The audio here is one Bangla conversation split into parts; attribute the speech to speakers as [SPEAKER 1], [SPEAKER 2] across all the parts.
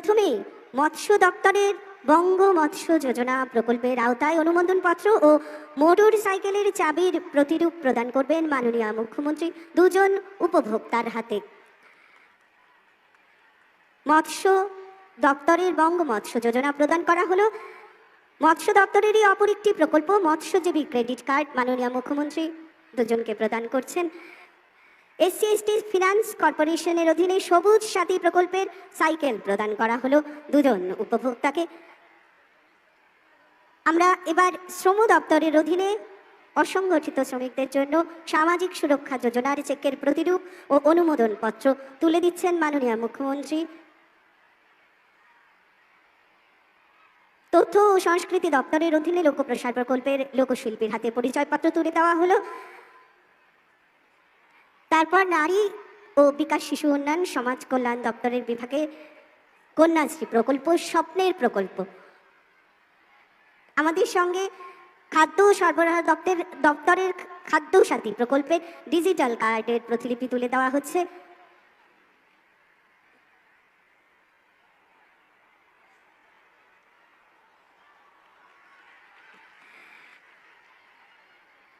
[SPEAKER 1] প্রথমেই মৎস্য দপ্তরের বঙ্গ মৎস্য যোজনা প্রকল্পের আওতায় অনুমোদনপত্র ও মোটর সাইকেলের চাবির প্রতিরূপ প্রদান করবেন মাননীয় মুখ্যমন্ত্রী দুজন উপভোক্তার হাতে। মৎস্য দপ্তরের বঙ্গ মৎস্য যোজনা প্রদান করা হলো। মৎস্য দপ্তরেরই অপর একটি প্রকল্প মৎস্যজীবী ক্রেডিট কার্ড। মাননীয় মুখ্যমন্ত্রী দুজনকে প্রদান করছেন। এসসি এসটি ফিনান্স কর্পোরেশনের অধীনে সবুজ সাথী প্রকল্পের সাইকেল প্রদান করা হলো দুজন উপভোক্তাকে। আমরা এবার শ্রম দপ্তরের অধীনে অসংগঠিত শ্রমিকদের জন্য সামাজিক সুরক্ষা যোজনার চেকের প্রতিরূপ ও অনুমোদন পত্র তুলে দিচ্ছেন মাননীয় মুখ্যমন্ত্রী। তথ্য ও সংস্কৃতি দপ্তরের অধীনে লোকপ্রসার প্রকল্পের লোকশিল্পীর হাতে পরিচয়পত্র তুলে দেওয়া হলো। তারপর নারী ও বিকাশ শিশু উন্নয়ন, সমাজ কল্যাণ দপ্তরের বিভাগে কন্যাশ্রী প্রকল্প, স্বপ্নের প্রকল্প। আমাদের সঙ্গে খাদ্য সরবরাহ দপ্তর, দপ্তরের খাদ্য সাথী প্রকল্পের ডিজিটাল কার্ডের প্রতিলিপি তুলে দেওয়া হচ্ছে।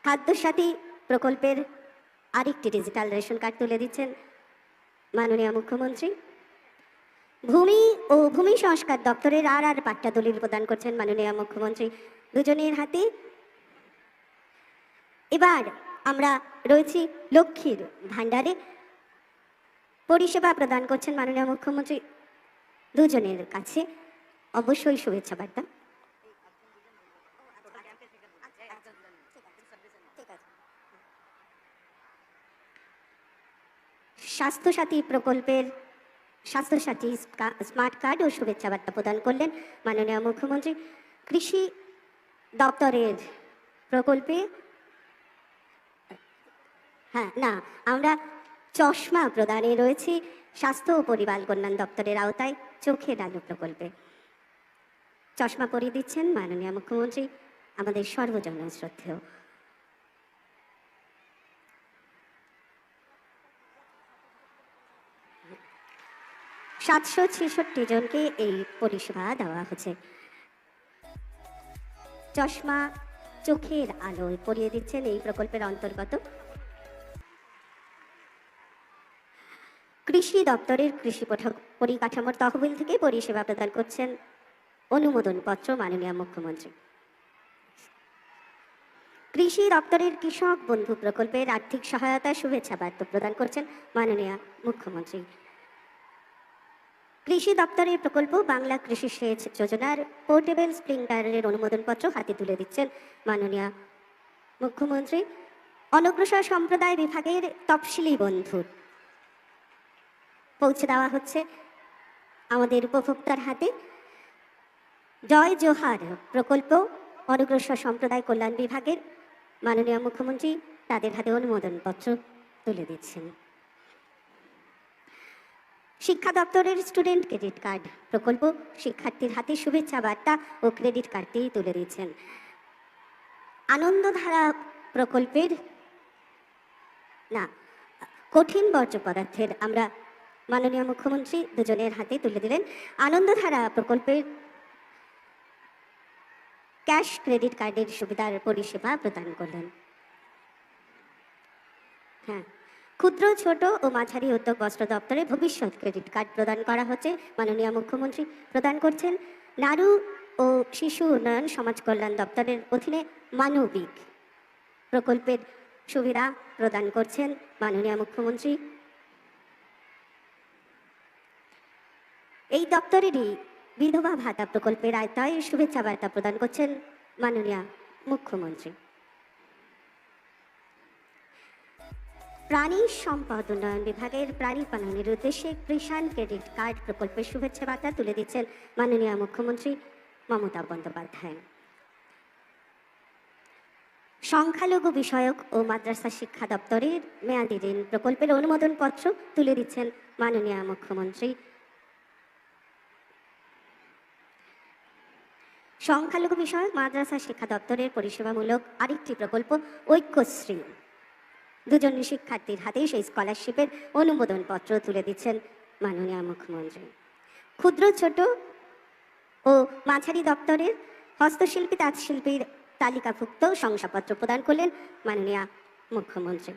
[SPEAKER 1] খাদ্যসাথী প্রকল্পের আরেকটি ডিজিটাল রেশন কার্ড তুলে দিচ্ছেন মাননীয় মুখ্যমন্ত্রী। ভূমি ও ভূমি সংস্কার দপ্তরের আর আর পাট্টা দলিল প্রদান করছেন মাননীয় মুখ্যমন্ত্রী। দুজনের হাতে এবার আমরা রয়েছি লক্ষ্মীর ভাণ্ডারে। পরিষেবা প্রদান করছেন মাননীয় মুখ্যমন্ত্রী। দুজনের কাছে অবশ্যই শুভেচ্ছা বার্তা। স্বাস্থ্যসাথী প্রকল্পের স্বাস্থ্যসাথী স্মার্ট কার্ড ও শুভেচ্ছা বার্তা প্রদান করলেন মাননীয় মুখ্যমন্ত্রী। কৃষি দপ্তরের প্রকল্পে হ্যাঁ না, আমরা চশমা প্রদানে রয়েছি স্বাস্থ্য ও পরিবার কল্যাণ দপ্তরের আওতায় চোখের আলো প্রকল্পে। চশমা পরিয়ে দিচ্ছেন মাননীয় মুখ্যমন্ত্রী, আমাদের সর্বজন শ্রদ্ধেয় সাতশো ছেষট্টি জনকে এই পরিষেবা দেওয়া হচ্ছে। চশমা চোখের আলোয় পরিয়ে দিচ্ছেন এই প্রকল্পের অন্তর্গত। কৃষি দপ্তরের কৃষি পরিকাঠামোর তহবিল থেকে পরিষেবা প্রদান করছেন অনুমোদন পত্র মাননীয় মুখ্যমন্ত্রী। কৃষি দপ্তরের কৃষক বন্ধু প্রকল্পের আর্থিক সহায়তা, শুভেচ্ছা বার্তা প্রদান করছেন মাননীয় মুখ্যমন্ত্রী। কৃষি দপ্তরের প্রকল্প বাংলা কৃষি সেচ যোজনার পোর্টেবল স্প্রিংটারের অনুমোদনপত্র হাতে তুলে দিচ্ছেন মাননীয় মুখ্যমন্ত্রী। অনগ্রসর সম্প্রদায় বিভাগের তফসিলি বন্ধুর পৌঁছে দেওয়া হচ্ছে আমাদের উপভোক্তার হাতে। জয় জোহার প্রকল্প অনগ্রসর সম্প্রদায় কল্যাণ বিভাগের মাননীয় মুখ্যমন্ত্রী তাদের হাতে অনুমোদনপত্র তুলে দিচ্ছেন। শিক্ষা দপ্তরের স্টুডেন্ট ক্রেডিট কার্ড প্রকল্প শিক্ষার্থীর হাতে শুভেচ্ছা বার্তা ও ক্রেডিট কার্ডটি তুলে দিয়েছেন। আনন্দধারা প্রকল্পের, না, কঠিন বর্জ্য পদার্থের আমরা মাননীয় মুখ্যমন্ত্রী দুজনের হাতে তুলে দিলেন। আনন্দধারা প্রকল্পের ক্যাশ ক্রেডিট কার্ডের সুবিধার পরিষেবা প্রদান করলেন। হ্যাঁ। ক্ষুদ্র, ছোট ও মাঝারি উদ্যোগ বস্ত্র দপ্তরে ভবিষ্যৎ ক্রেডিট কার্ড প্রদান করা হচ্ছে, মাননীয় মুখ্যমন্ত্রী প্রদান করছেন। নারু ও শিশু উন্নয়ন সমাজ কল্যাণ দপ্তরের অধীনে মানবিক প্রকল্পের সুবিধা প্রদান করছেন মাননীয় মুখ্যমন্ত্রী। এই দপ্তরেরই বিধবা ভাতা প্রকল্পের আয়তায় শুভেচ্ছা বার্তা প্রদান করছেন মাননীয় মুখ্যমন্ত্রী। প্রাণী সম্পদ উন্নয়ন বিভাগের প্রাণী পালনের উদ্দেশ্যে কৃষাণ ক্রেডিট কার্ড প্রকল্পের শুভেচ্ছা বার্তা তুলে দিচ্ছেন মাননীয় মুখ্যমন্ত্রী মমতা বন্দ্যোপাধ্যায়। সংখ্যালঘু বিষয়ক ও মাদ্রাসা শিক্ষা দপ্তরের মেয়াদি ঋণ প্রকল্পের অনুমোদনপত্র তুলে দিচ্ছেন মাননীয় মুখ্যমন্ত্রী। সংখ্যালঘু বিষয়ক মাদ্রাসা শিক্ষা দপ্তরের পরিষেবামূলক আরেকটি প্রকল্প ঐক্যশ্রী। দুজন শিক্ষার্থীর হাতেই সেই স্কলারশিপের অনুমোদন পত্র তুলে দিচ্ছেন মাননীয় মুখ্যমন্ত্রী। ক্ষুদ্র, ছোট ও মাঝারি দপ্তরের হস্তশিল্পী, তাঁতশিল্পীর তালিকাভুক্ত শংসাপত্র প্রদান করলেন মাননীয় মুখ্যমন্ত্রী।